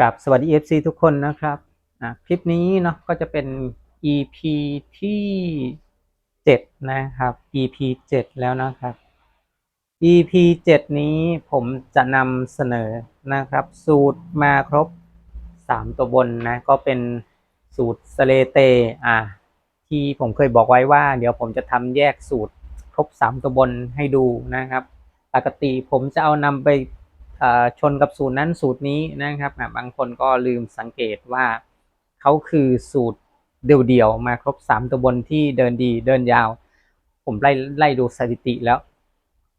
กราบสวัสดี FC ทุกคนนะครับอะคลิปนี้เนาะก็จะเป็น EP ที่7นะครับ EP 7 แล้วนะครับ EP 7 นี้ผมจะนำเสนอนะครับ สูตรมาครบ 3 ตัวบนนะก็เป็นสูตรสเลเตอะที่ผมเคยบอกไว้ว่า เดี๋ยวผมจะทำแยกสูตรครบ 3 ตัวบนให้ดูนะครับ ปกติผมจะเอานำไป ชนกับสูตรนั้นสูตรนี้นะครับบางคนก็ลืมสังเกตว่าเขาคือสูตรเดี่ยวๆมาครบ 3 ตัวบนที่เดินดีเดินยาว ผมไล่ไล่ดูสถิติแล้ว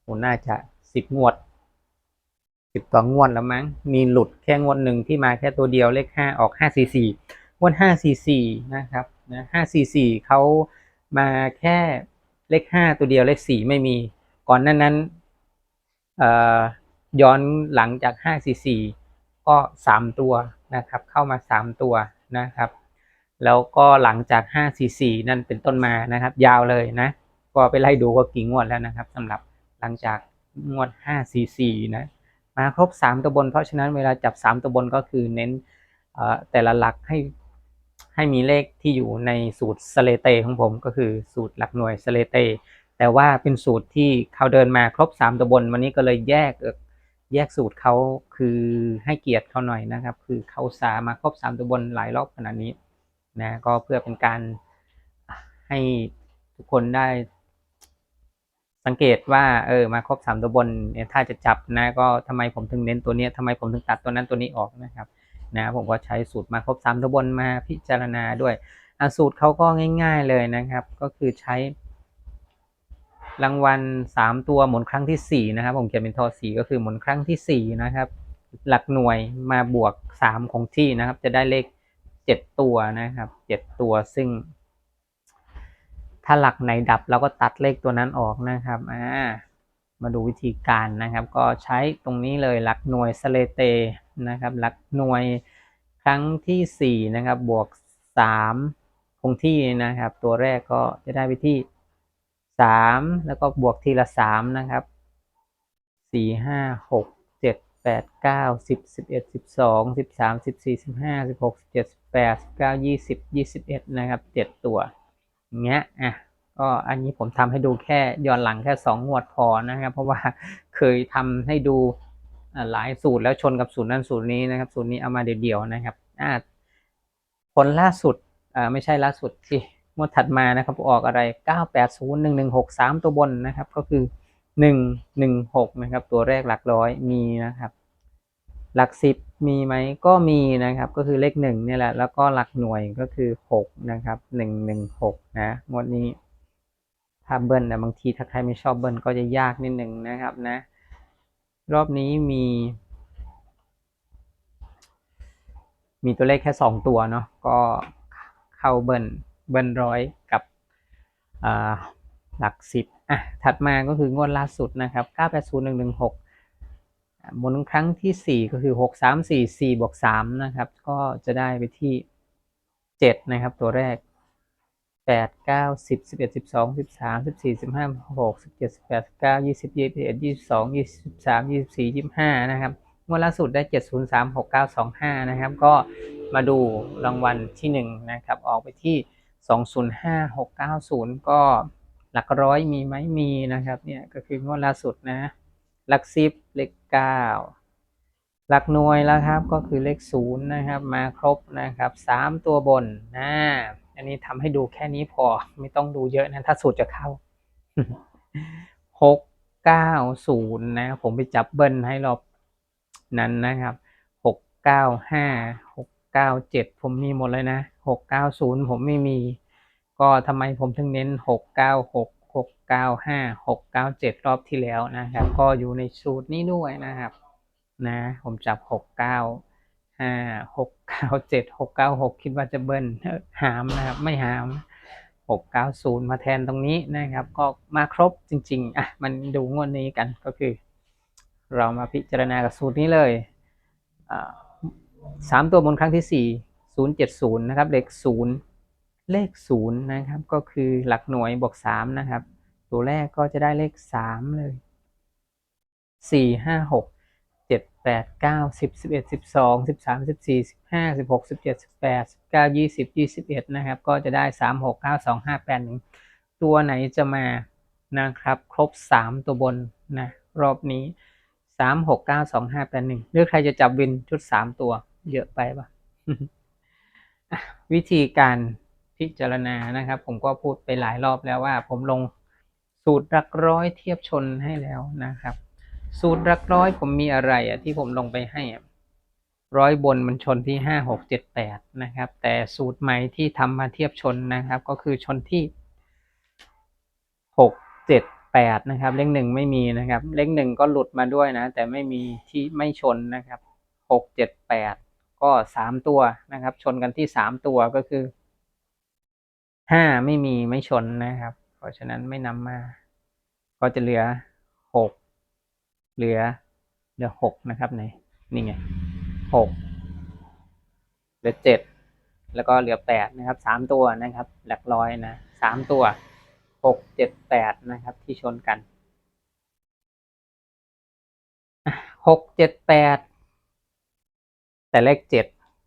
โหน่าจะสิบงวดสิบต่องวดแล้วมั้ง มีหลุดแค่งวดหนึ่งที่มาแค่ตัวเดียวเลขห้าออกห้าซีซีงวดห้าซีซีนะครับนะห้าซีซีเขามาแค่เลขห้าตัวเดียวเลขสี่ไม่มี ก่อนนั้นนั้นเอ่อ ย้อนหลังจากห้าสี่สี่ก็สามตัวนะครับ เข้ามาสามตัวนะครับ แล้วก็หลังจาก 544 นั่นเป็นต้นมานะครับ ยาวเลยนะ ก็ไปไล่ดูก็กี่งวดแล้วนะครับสำหรับหลังจากงวด 544 นะ มาครบ 3 ตัวบน เพราะฉะนั้นเวลาจับ 3 ตัวบนก็คือเน้นเอ่อแต่ละหลักให้ให้มีเลขที่อยู่ในสูตรสเลเตของผมก็คือสูตรหลักหน่วยสเลเตแต่ว่าเป็นสูตรที่เขาเดินมาครบ 3 ตัวบน วันนี้ก็เลยแยก แยกสูตรเขาคือให้เกียรติเขาหน่อยนะครับ คือเขาสามาครบ3ตัวบนหลายรอบขนาดนี้นะก็เพื่อเป็นการให้ทุกคนได้ สังเกตว่าเออมาครบสามตัวบนเนี่ยถ้าจะจับนะ ก็ทำไมผมถึงเน้นตัวเนี้ยทำไมผมถึงตัดตัวนั้นตัวนี้ออกนะครับนะผมก็ใช้สูตรมาครบสามตัวบนมาพิจารณาด้วยอสูตรเขาก็ง่าย ๆเลยนะครับ ก็คือใช้ รางวัลสามตัวหมุนครั้งที่สี่นะครับ ผมเขียนเป็นทอสีก็คือหมุนครั้งที่สี่นะครับ หลักหน่วยมาบวกสามของที่นะครับ จะได้เลขเจ็ดตัวนะครับเจ็ดตัวซึ่ง ถ้าหลักไหนดับเราก็ตัดเลขตัวนั้นออกนะครับอ่ามาดูวิธีการนะครับ ก็ใช้ตรงนี้เลยหลักหน่วยสเลเตนะครับ หลักหน่วยครั้งที่สี่นะครับบวกสามคงที่นะครับ ตัวแรกก็จะได้ไปที่ สามแล้วก็บวกทีละสามนะครับสี่ห้าหกเจ็ดแปดเก้าสิบสิบเอ็ดสิบสองสิบสามสิบสี่สิบห้าสิบหกสิบเจ็ดสิบแปดสิบเก้ายี่สิบยี่สิบเอ็ดนะครับเจ็ดตัวอย่างเงี้ยอะก็อันนี้ผมทำให้ดูแค่ย้อนหลังแค่สองงวดพอนะครับ เพราะว่าเคยทำให้ดูหลายสูตรแล้วชนกับสูตรนั้นสูตรนี้นะครับ สูตรนี้เอามาเดี่ยวๆนะครับอ่าผลล่าสุดอ่าไม่ใช่ล่าสุดที่ งวดถัดมานะครับออกอะไรเก้าแปดศูนย์หนึ่งหนึ่งหกสามตัวบนนะครับ ก็คือหนึ่งหนึ่งหกนะครับ ตัวแรกหลักร้อยมีนะครับ หลักสิบมีไหมก็มีนะครับ ก็คือเลขหนึ่งเนี่ยแหละ แล้วก็หลักหน่วยก็คือหกนะครับหนึ่งหนึ่งหกนะงวดนี้ถ้าเบิ้ลนะบางทีถ้าใครไม่ชอบเบิ้ลก็จะยากนิดหนึ่งนะครับนะ รอบนี้มี มีตัวเลขแค่สองตัวเนาะก็เข้าเบิ้ล เบิ้ลร้อยกับหลักสิบอะถัดมาก็คืองวดล่าสุดนะครับเก้าแปดศูนย์หนึ่งหนึ่งหกมุนครั้งที่สี่ก็คือหกสามสี่สี่บวกสามนะครับ ก็จะได้ไปที่เจ็ดนะครับ ตัวแรกแปดเก้าสิบสิบเอ็ดสิบสองสิบสามสิบสี่สิบห้าหกสิบเจ็ดสิบแปดสิบเก้ายี่สิบยี่สิบเอ็ดยี่สิบสองยี่สิบสามยี่สิบสี่ยี่สิบห้านะครับงวดล่าสุดได้เจ็ดศูนย์สามหกเก้าสองห้านะครับ ก็มาดูรางวัลที่หนึ่งนะครับ ออกไปที่ สองศูนย์ห้าหกเก้าศูนย์ก็หลักร้อยมีไหมมีนะครับเนี่ยก็คืองวดล่าสุดนะหลักสิบเลขเก้าหลักหน่วยแล้วครับก็คือเลขศูนย์นะครับมาครบนะครับสามตัวบนนะอันนี้ทำให้ดูแค่นี้พอไม่ต้องดูเยอะนะถ้าสูตรจะเข้าหกเก้าศูนย์นะผมไปจับเบิ้ลให้รอบนั้นนะครับหกเก้าห้าหก เก้าเจ็ดผมมีหมดเลยนะหกเก้าศูนย์ผมไม่มี ก็ทำไมผมถึงเน้นหกเก้าหกหกเก้าห้าหกเก้าเจ็ดรอบที่แล้วนะครับ ก็อยู่ในสูตรนี้ด้วยนะครับ นะ ผมจับหกเก้าห้าหกเก้าเจ็ดหกเก้าหกคิดว่าจะเบิ้ลเอ้อหามนะครับ ไม่หามหกเก้าศูนย์มาแทนตรงนี้นะครับ ก็มาครบจริง ๆ อะ มันดูงวดนี้กันก็คือ เรามาพิจารณากับสูตรนี้เลยอ่า สามตัวบนครั้งที่สี่ศูนย์เจ็ดศูนย์นะครับ เลขศูนย์เลขศูนย์นะครับ ก็คือหลักหน่วยบวกสามนะครับ ตัวแรกก็จะได้เลขสามเลยสี่ห้าหกเจ็ดแปดเก้าสิบสิบเอ็ดสิบสองสิบสามสิบสี่สิบห้าสิบหกสิบเจ็ดสิบแปดสิบเก้ายี่สิบยี่สิบเอ็ดนะครับ ก็จะได้สามหกเก้าสองห้าแปดหนึ่งตัวไหนจะมานะครับ ครบสามตัวบนนะรอบนี้สามหกเก้าสองห้าแปดหนึ่งหรือใครจะจับวินชุดสามตัว เยอะไปปะอะวิธีการพิจารณานะครับ ผมก็พูดไปหลายรอบแล้วว่า ผมลงสูตรหลักร้อยเทียบชนให้แล้วนะครับ สูตรหลักร้อยผมมีอะไรอะที่ผมลงไปให้ร้อยบนมันชนที่ห้าหกเจ็ดแปดนะครับ แต่สูตรใหม่ที่ทำมาเทียบชนนะครับ ก็คือชนที่หกเจ็ดแปดนะครับ เลขหนึ่งไม่มีนะครับ เลขหนึ่งก็หลุดมาด้วยนะ แต่ไม่มีที่ไม่ชนนะครับหกเจ็ดแปด ก็สามตัวนะครับ ชนกันที่สามตัวก็คือห้าไม่มีไม่ชนนะครับ เพราะฉะนั้นไม่นำมา ก็จะเหลือหกเหลือเหลือหกนะครับในนี่ไงหกเหลือเจ็ดแล้วก็เหลือแปดนะครับสามตัวนะครับ หลักร้อยนะสามตัวหกเจ็ดแปดนะครับ ที่ชนกันหกเจ็ดแปด แต่เลขเจ็ด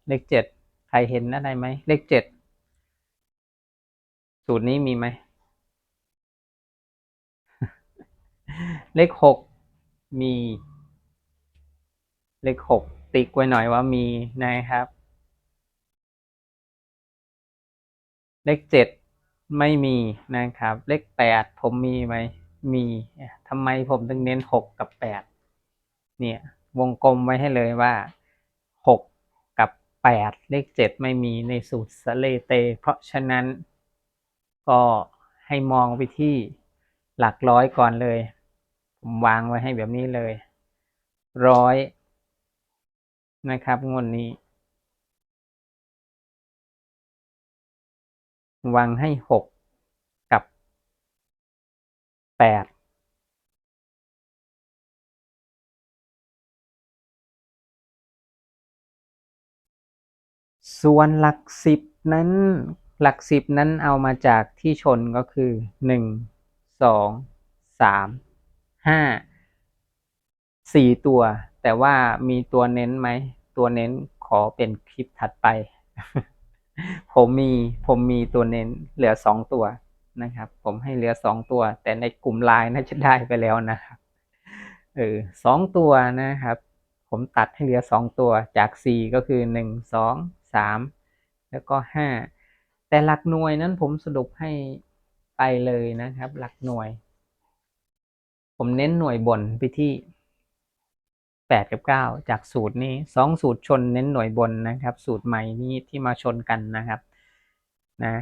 เลขเจ็ดใครเห็นอะไรไหมเลขเจ็ดสูตรนี้มีไหมเลขหกมี เลขหกติ๊กไว้หน่อยว่ามีนะครับ เลขเจ็ดไม่มีนะครับ เลขแปดผมมีไหมมีทำไมผมถึงเน้นหกกับแปดเนี่ย วงกลมไว้ให้เลยว่า 8 เลข 7 ไม่มีในสูตรสเลเต เพราะฉะนั้น ก็ให้มองไปที่หลักร้อยก่อนเลย ผมวางไว้ให้แบบนี้เลยร้อยนะครับงวดนนี้ วางให้ 6 กับ 8 ส่วนหลักสิบนั้นหลักสิบนั้นเอามาจากที่ชนก็คือหนึ่งสองสามห้าสี่ตัว แต่ว่ามีตัวเน้นไหม ตัวเน้นขอเป็นคลิปถัดไป ผมมีผมมีตัวเน้นเหลือสองตัวนะครับ ผมให้เหลือสองตัว แต่ในกลุ่มไลน์น่าจะได้ไปแล้วนะครับเออสองตัวนะครับ ผมตัดให้เหลือสองตัวจากสี่ก็คือหนึ่งสอง สามแล้วก็ห้าแต่หลักหน่วยนั้นผมสรุปให้ไปเลยนะครับ หลักหน่วย ผมเน้นหน่วยบนไปที่แปดกับเก้าจากสูตรนี้สองสูตรชนเน้นหน่วยบนนะครับ สูตรใหม่นี้ที่มาชนกันนะครับนะ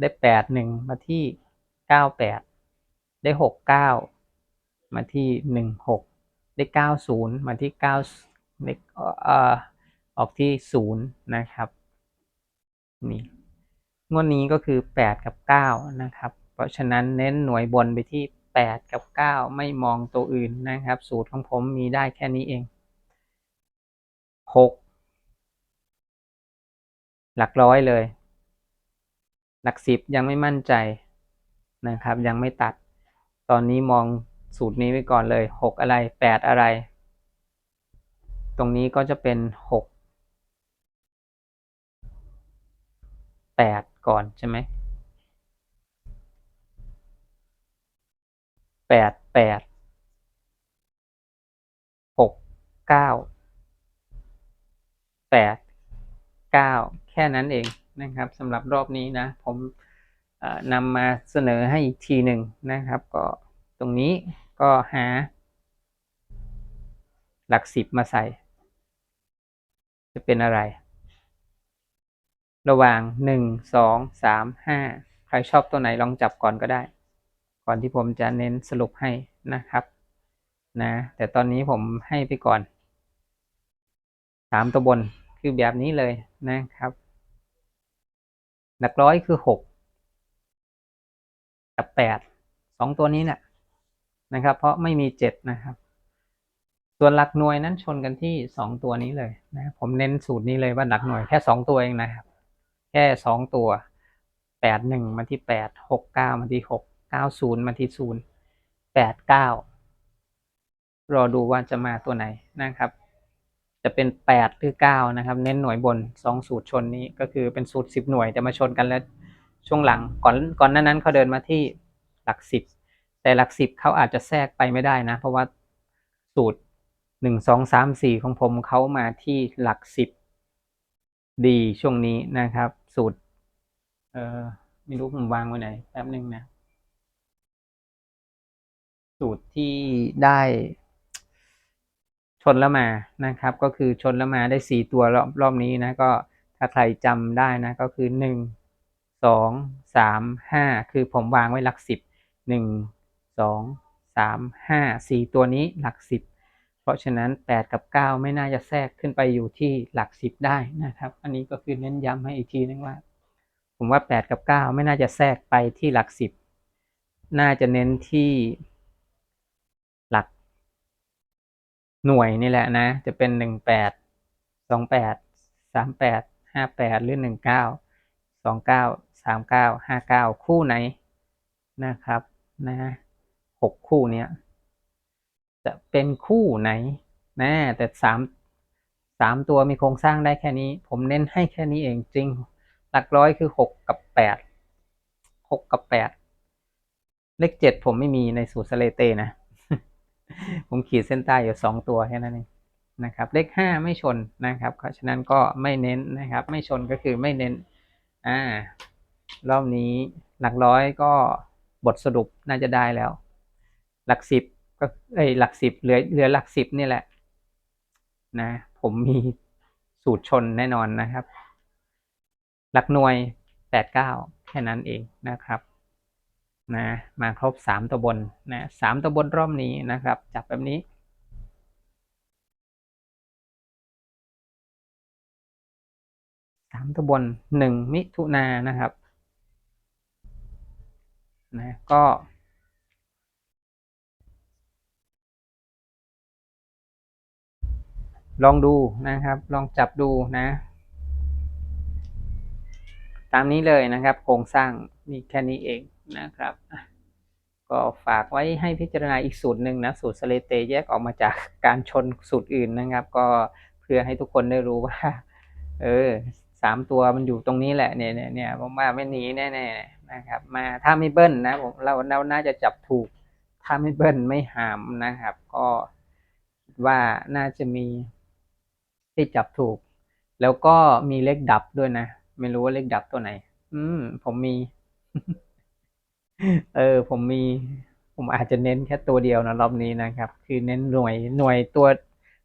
ได้แปดหนึ่งมาที่เก้าแปดได้หกเก้ามาที่หนึ่งหกได้เก้าศูนย์มาที่เก้าเลขเอ่อ ออกที่ศูนย์นะครับนี่งวดนี้ก็คือแปดกับเก้านะครับ เพราะฉะนั้นเน้นหน่วยบนไปที่แปดกับเก้าไม่มองตัวอื่นนะครับ สูตรของผมมีได้แค่นี้เองหกหลักร้อยเลย หลักสิบยังไม่มั่นใจนะครับ ยังไม่ตัด ตอนนี้มองสูตรนี้ไว้ก่อนเลยหกอะไรแปดอะไร ตรงนี้ก็จะเป็นห แปดก่อนใช่ไหมแปดแปดหกเก้าแปดเก้าแค่นั้นเองนะครับสำหรับรอบนี้นะ ผมนำมาเสนอให้อีกทีหนึ่งนะครับ ก็ตรงนี้ก็หา หลักสิบมาใส่ จะเป็นอะไร ระหว่างหนึ่งสองสามห้าใครชอบตัวไหนลองจับก่อนก็ได้ ก่อนที่ผมจะเน้นสรุปให้นะครับนะแต่ตอนนี้ผมให้ไปก่อนสามตัวบนคือแบบนี้เลยนะครับ หลักร้อยคือหกกับแปดสองตัวนี้เนี่ยนะครับ เพราะไม่มีเจ็ดนะครับ ส่วนหลักหน่วยนั้นชนกันที่สองตัวนี้เลยนะผมเน้นสูตรนี้เลยว่าหลักหน่วยแค่สองตัวเองนะครับ แค่สองตัวแปดหนึ่งมาที่แปดหกเก้ามาที่หกเก้าศูนย์มาที่ศูนย์แปดเก้ารอดูว่าจะมาตัวไหนนะครับ จะเป็นแปดหรือเก้านะครับ เน้นหน่วยบนสองสูตรชนนี้ก็คือเป็นสูตรสิบหน่วยแต่มาชนกันแล้วช่วงหลังก่อนก่อนหน้านั้นเขาเดินมาที่หลักสิบแต่หลักสิบเขาอาจจะแทรกไปไม่ได้นะ เพราะว่าสูตรหนึ่งสองสามสี่ของผมเขามาที่หลักสิบ ดีช่วงนี้นะครับ สูตร เออไม่รู้ผมวางไว้ไหนแป๊บนึงนะ สูตรที่ได้ ชนแล้วมานะครับ ก็คือชนแล้วมาได้สี่ตัวรอบรอบนี้นะ ก็ถ้าใครจำได้นะ ก็คือหนึ่งสองสามห้าคือผมวางไว้หลักสิบหนึ่งสองสามห้าสี่ตัวนี้หลักสิบ เพราะฉะนั้นแปดกับเก้าไม่น่าจะแทรกขึ้นไปอยู่ที่หลักสิบได้นะครับ อันนี้ก็คือเน้นย้ำให้อีกทีนึงว่า ผมว่าแปดกับเก้าไม่น่าจะแทรกไปที่หลักสิบน่าจะเน้นที่หลัก หน่วยนี่แหละนะ จะเป็นหนึ่งแปดสองแปดสามแปดห้าแปดหรือหนึ่งเก้าสองเก้าสามเก้าห้าเก้าคู่ไหนนะครับนะหกคู่เนี้ย จะเป็นคู่ไหนนะแต่สามสามตัวมีโครงสร้างได้แค่นี้ ผมเน้นให้แค่นี้เองจริง หลักร้อยคือหกกับแปดหกกับแปดเลขเจ็ดผมไม่มีในสูตรสเลเตนะ ผมขีดเส้นใต้อยู่สองตัวแค่นั้นเองนะครับ เลขห้าไม่ชนนะครับเพราะฉะนั้นก็ไม่เน้นนะครับ ไม่ชนก็คือไม่เน้นอ่ารอบนี้หลักร้อยก็บทสรุปน่าจะได้แล้ว หลักสิบ ก็เอ้ยหลักสิบเหลือเหลือหลักสิบนี่แหละ นะ ผมมีสูตรชนแน่นอนนะครับ หลักหน่วยแปดเก้าแค่นั้นเองนะครับ นะ มาครบสามตัวบนนะสามตัวบนรอบนี้นะครับ จับแบบนี้สามตัวบนหนึ่งมิถุนานะครับ นะ ก็ ลองดูนะครับ ลองจับดูนะ ตามนี้เลยนะครับ โครงสร้างมีแค่นี้เองนะครับ ก็ฝากไว้ให้พิจารณาอีกสูตรหนึ่งนะ สูตรสเลเตแยกออกมาจากการชนสูตรอื่นนะครับ ก็เพื่อให้ทุกคนได้รู้ว่า เออสามตัวมันอยู่ตรงนี้แหละเนี่ยเนี่ยเนี่ยผมว่าไม่หนีแน่ๆนะครับ มาถ้าไม่เบิ้ลนะผมเราเราน่าจะจับถูก ถ้าไม่เบิ้ลไม่หามนะครับ ก็ว่าน่าจะมี ที่จับถูก แล้วก็มีเลขดับด้วยนะ ไม่รู้ว่าเลขดับตัวไหน อืม ผมมี เออ ผมมี ผมอาจจะเน้นแค่ตัวเดียวนะรอบนี้นะครับ คือเน้นหน่วยหน่วยตัว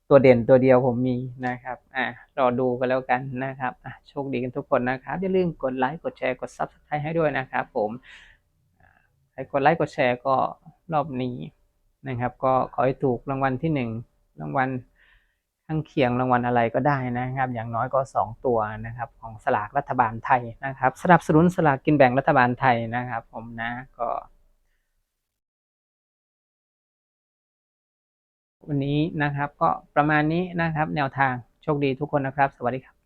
ตัวเด่นตัวเดียวผมมีนะครับ อะรอดูกันแล้วกันนะครับ อะโชคดีกันทุกคนนะครับ อย่าลืมกดไลค์กดแชร์กด Subscribe ให้ด้วยนะครับ ผมใครกดไลค์กดแชร์ก็รอบนี้นะครับ ก็ขอให้ถูกรางวัลที่หนึ่งรางวัล ข้างเคียงรางวัลอะไรก็ได้นะครับ อย่างน้อยก็สองตัวนะครับของสลากรัฐบาลไทยนะครับ สนับสนุนสลากกินแบ่งรัฐบาลไทยนะครับ ผมนะก็วันนี้นะครับก็ประมาณนี้นะครับ แนวทางโชคดีทุกคนนะครับ สวัสดีครับ